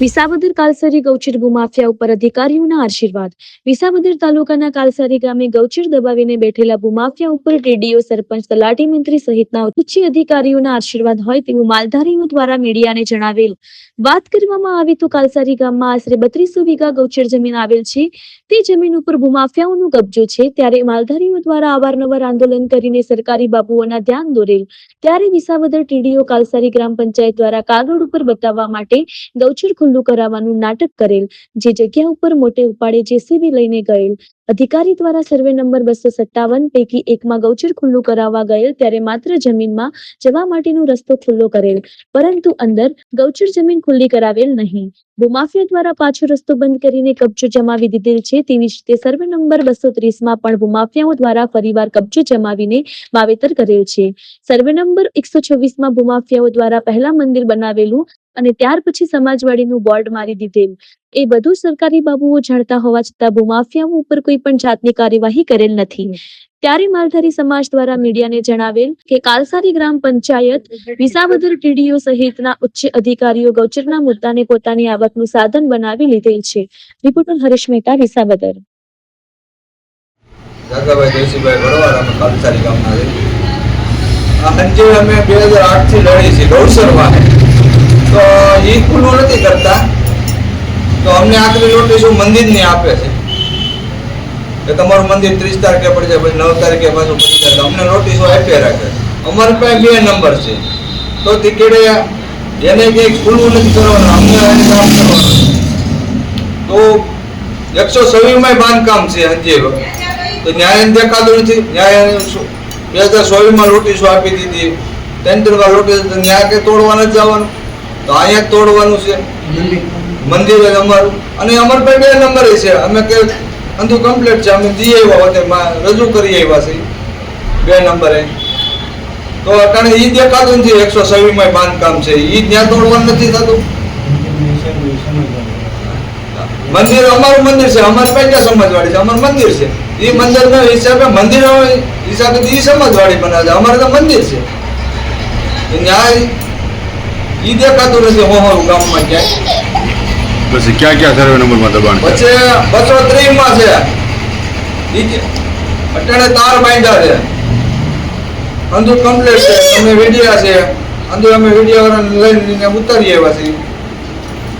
વિસાવદર કાલસરી ગૌચર ભૂમાફિયા ઉપર અધિકારીઓના આશીર્વાદ. વિસાવદર તાલુકાના કાલસરી ગામે ગૌચર દબાવીને બેઠેલા ભૂમાફિયા ઉપર ટીડીઓ સરપંચ, તલાટી મંત્રી સહિતના ઉચ્ચ અધિકારીઓના આશીર્વાદ હોય તેવું માલધારીઓ દ્વારા મીડિયાને જણાવેલ. વાત કરવામાં આવી તો કાલસારી ગામમાં આશરે બત્રીસો વીઘા ગૌચર જમીન આવેલ છે. તે જમીન ઉપર ભૂમાફિયાઓનો કબજો છે. ત્યારે માલધારીઓ દ્વારા અવારનવાર આંદોલન કરીને સરકારી બાબુઓના ધ્યાન દોરેલ. ત્યારે વિસાવદર ટીડીઓ કાલસારી ગ્રામ પંચાયત દ્વારા કાગળ ઉપર બતાવવા માટે ગૌચર ખુલ્લું કરાવવાનું નાટક કરેલ જે જગ્યા ઉપર મોટે ઉપાડે જેસીબી લઈને ગયેલ અધિકારી દ્વારા સર્વે નંબર બસો સત્તાવન પૈકી એકમાં ગૌચર ખુલ્લું કરાવવા ગયેલ ત્યારે માત્ર જમીનમાં જવા માટેનો રસ્તો ખુલ્લો કરેલ, પરંતુ અંદર ગૌચર જમીન ખુલ્લી કરાવેલ નહીં. ભૂમાફિયા દ્વારા પાછો રસ્તો બંધ કરીને કબજો જમાવી દીધેલ છે તેવી જ રીતે સર્વે નંબર બસો ત્રીસમાં પણ ભૂમાફિયાઓ દ્વારા ફરીવાર કબજો જમાવીને વાવેતર કરેલ છે. સર્વે નંબર એકસો છવ્વીસમાં ભૂમાફિયાઓ દ્વારા પહેલા મંદિર બનાવેલું અને ત્યાર પછી સમાજવાડીનું બોર્ડ મારી દીધેલ. એ બધું સરકારી બાબુઓ જાણતા હોવા છતાં ભૂમાફિયાઓ ઉપર કોઈ પણ જાતની કાર્યવાહી કરેલ નથી. ત્યારે માલધારી સમાજ દ્વારા મીડિયાને જણાવેલ કે કાલસારી ગ્રામ પંચાયત વિસાવદર ટીડીઓ સહિતના ઉચ્ચ અધિકારીઓ ગૌચરના મુદ્દાને પોતાની આવકનું સાધન બનાવી લીધેલ છે. રિપોર્ટર હરીશ મહેતા વિસાવદર. જાગાભાઈ જયસિંહભાઈ અમે કાલસારી ગામના છે અમે બે હજાર આઠથી લડી છીએ ગૌસરમાં તો એ ખુલ્લું નથી કરતા. તો અમને આખરી નોટિસ મંદિરની આપે છે. કે તમારું મંદિર ત્રીસ તારીખે પડી જાય નવ તારીખે પાછું પડી જાય. અમને નોટિસો આપ્યા રાખે. અમારી પાસે બે નંબર છે. તો તિકેડે એને કંઈક ખુલ્લું નથી કરવાનું. અમને એને કામ કરવાનું. તો એકસો છવ્વીસમાં બાંધકામ છે હંજે તો ન્યાય દેખાતું નથી. ન્યાય બે હજાર સોળમાં નોટિસો આપી દીધી. વાર નોટિસ ન્યાય કે તોડવાના જ જવાનું? તો અહીંયા તોડવાનું છે. મંદિર અમારું. અને અમારા પાસે બે નંબર છે. અમે કે અંધુ કમ્પ્લીટ છે. અમે જઈ આવ્યા હોતે રજૂ કરી આવ્યા છે બે નંબરે તો અટાણે ઈ દેખાતું નથી. એકસો છવ્વીસમાં બાંધકામ છે. ઈ ત્યાં તોડવાનું નથી થતું. મંદિર અમારું મંદિર છે. અમારી ત્યાં સમાજવાડી છે. અમારું મંદિર છે. એ મંદિરના હિસાબે મંદિર હિસાબે એ સમાજવાડી બનાવે છે. અમારે તો મંદિર છે. ન્યાય ઈ દેખાતું નથી. હોહોરું ગામમાં ક્યાંય. પછી ક્યાં ક્યાં સર્વે નંબરમાં દબાણ છે પછી બસો ત્રીસમાં છે અટાણે તાર બાંધ્યા છે. અંધુ કમ્પ્લીટ છે. અમે વિડિયા છે. અંધુ અમે વિડિયા લઈને ઉતારી આવ્યા છીએ.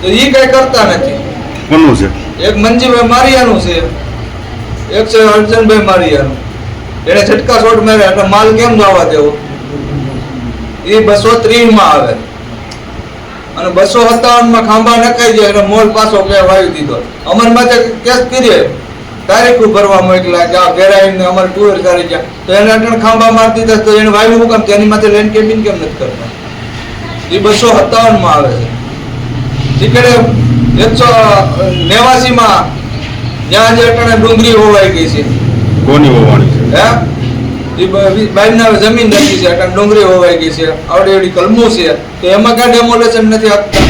તો ઈ કઈ કરતા નથી. કોનું છે? એક મંજીભાઈ મારિયાનું છે. એક છે અર્જનભાઈ મારિયાનું. એને છટકા શોટ માર્યા. એટલે માલ કેમ જવા દેવો? એ બસો ત્રીસમાં આવે. અને બસો સત્તાવનમાં ખાંભા નખાઈ જાય એટલે મોલ પાછો કે વાવી દીધો. અમર માથે કેસ કરીએ તારીખ ભરવા મોકલા કે આ ઘેરાઈને અમારે ટુર કરી ગયા. તો એને અટણ ખાંભા મારી દીધા તો એને વાવી હું કામ તેની માથે લેન્ડ કેબિન કેમ નથી કરતા? એ બસો સત્તાવનમાં આવે છે. ટીકડે એકસો નેવાસી માં ત્યાં જે અટણે ડુંગળી હોવાઈ ગઈ છે. કોની હોવાની છે? હે? એ બહારના જમીન નથી છે, કારણ ડુંગળી હોવાઈ ગઈ છે આવડી એવડી કલમો છે, તો એમાં કાંઈ ડેમોલેશન નથી આપતા